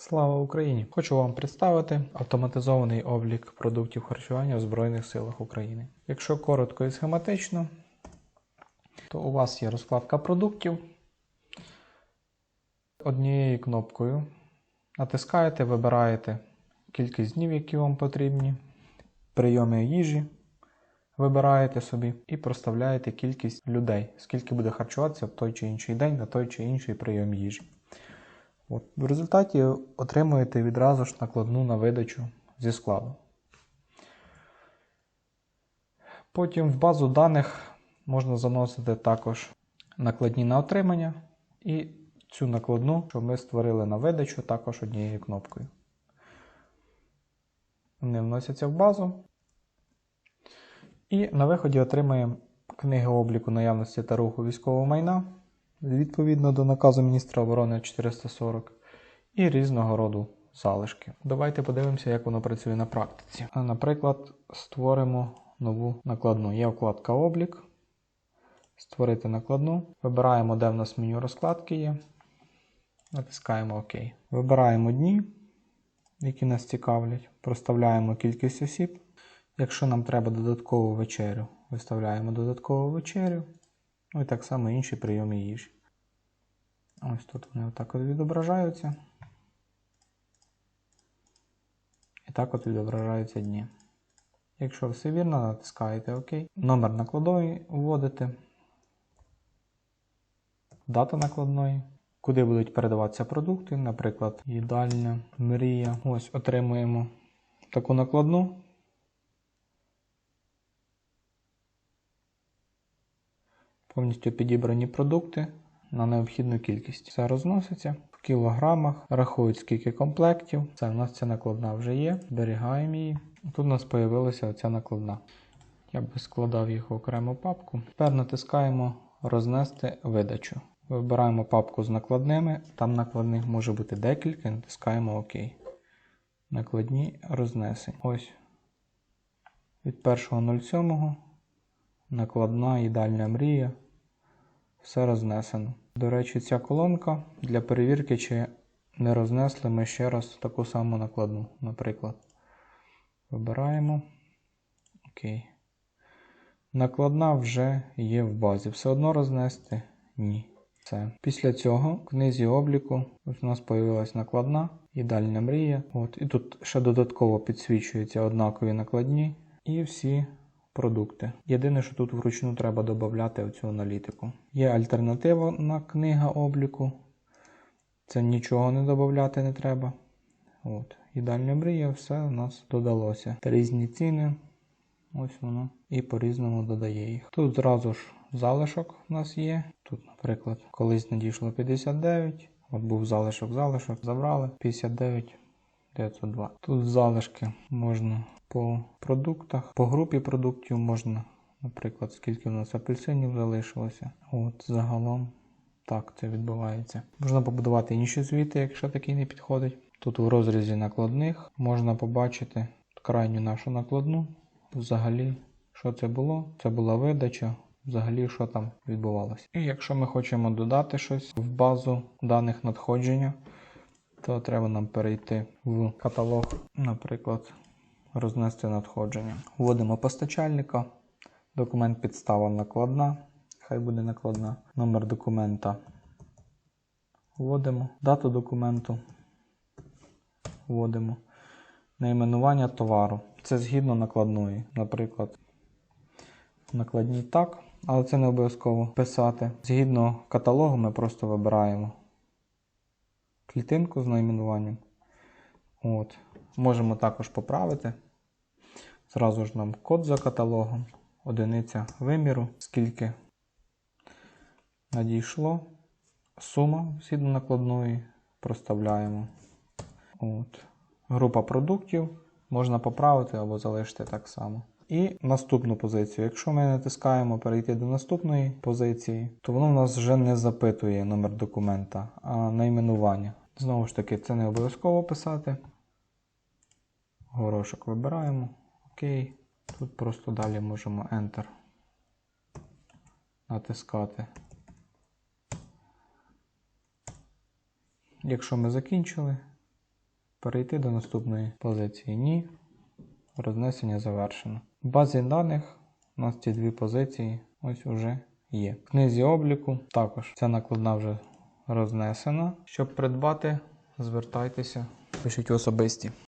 Слава Україні! Хочу вам представити автоматизований облік продуктів харчування в Збройних силах України. Якщо коротко і схематично, то у вас є розкладка продуктів. Однією кнопкою натискаєте, вибираєте кількість днів, які вам потрібні, прийоми їжі. Вибираєте собі і проставляєте кількість людей, скільки буде харчуватися в той чи інший день на той чи інший прийом їжі. От. В результаті отримуєте відразу ж накладну на видачу зі складу. Потім в базу даних можна заносити також накладні на отримання і цю накладну, що ми створили на видачу, також однією кнопкою. Вони вносяться в базу. І на виході отримаємо книги обліку наявності та руху військового майна відповідно до наказу міністра оборони 440 і різного роду залишки. Давайте подивимося, як воно працює на практиці. Наприклад, створимо нову накладну. Є вкладка облік. Створити накладну. Вибираємо, де в нас меню розкладки є. Натискаємо ОК. Вибираємо дні, які нас цікавлять. Проставляємо кількість осіб. Якщо нам треба додаткову вечерю, виставляємо додаткову вечерю. Ну і так само інші прийоми їжі. Ось тут вони отак от відображаються. І так от відображаються дні. Якщо все вірно, натискаєте ОК. Номер накладної вводите. Дата накладної. Куди будуть передаватися продукти, наприклад, їдальня, мрія. Ось отримуємо таку накладну. Повністю підібрані продукти на необхідну кількість. Все розноситься в кілограмах, рахують скільки комплектів. Це в нас ця накладна вже є. Зберігаємо її. Тут у нас з'явилася оця накладна. Я би складав їх в окрему папку. Тепер натискаємо Рознести видачу. Вибираємо папку з накладними. Там накладних може бути декілька. Натискаємо ОК. Накладні рознесень. Ось від 1.07 накладна їдальня мрія. Все рознесено. До речі, ця колонка для перевірки, чи не рознесли ми ще раз таку саму накладну, наприклад. Вибираємо. Окей. Накладна вже є в базі. Все одно рознести? Ні. Все. Після цього в книзі обліку ось у нас з'явилась накладна, їдальня мрія. От. І тут ще додатково підсвічуються однакові накладні і всі продукти. Єдине, що тут вручну треба додати оцю аналітику. Є альтернатива на книга обліку. Це нічого не додати не треба. От. Їдальня мрія, все у нас додалося. Різні ціни. Ось воно. І по-різному додає їх. Тут зразу ж залишок у нас є. Тут, наприклад, колись надійшло 59. От був залишок, залишок. Забрали 59 902. Тут залишки можна по продуктах, по групі продуктів можна, наприклад, скільки у нас апельсинів залишилося. От загалом так це відбувається. Можна побудувати інші звіти, якщо такий не підходить. Тут в розрізі накладних можна побачити крайню нашу накладну. Взагалі, що це було? Це була видача. Взагалі, що там відбувалося. І якщо ми хочемо додати щось в базу даних надходження, то треба нам перейти в каталог, наприклад, рознести надходження. Вводимо постачальника, документ підстава накладна, хай буде накладна, номер документа. Вводимо, дату документу. Вводимо. Найменування товару. Це згідно накладної. Наприклад, накладній так, але це не обов'язково писати. Згідно каталогу ми просто вибираємо клітинку з найменуванням. От. Можемо також поправити. Зразу ж нам код за каталогом, одиниця виміру, скільки надійшло. Сума згідно накладної проставляємо. От. Група продуктів можна поправити або залишити так само. І наступну позицію. Якщо ми натискаємо перейти до наступної позиції, то воно в нас вже не запитує номер документа, а найменування. Знову ж таки, це не обов'язково писати. Горошок вибираємо. Окей. Тут просто далі можемо Enter натискати. Якщо ми закінчили, Перейти до наступної позиції. Ні. Рознесення завершено. В базі даних у нас ці дві позиції ось уже є. В книзі обліку також ця накладна вже рознесена. Щоб придбати, звертайтеся, пишіть особисті.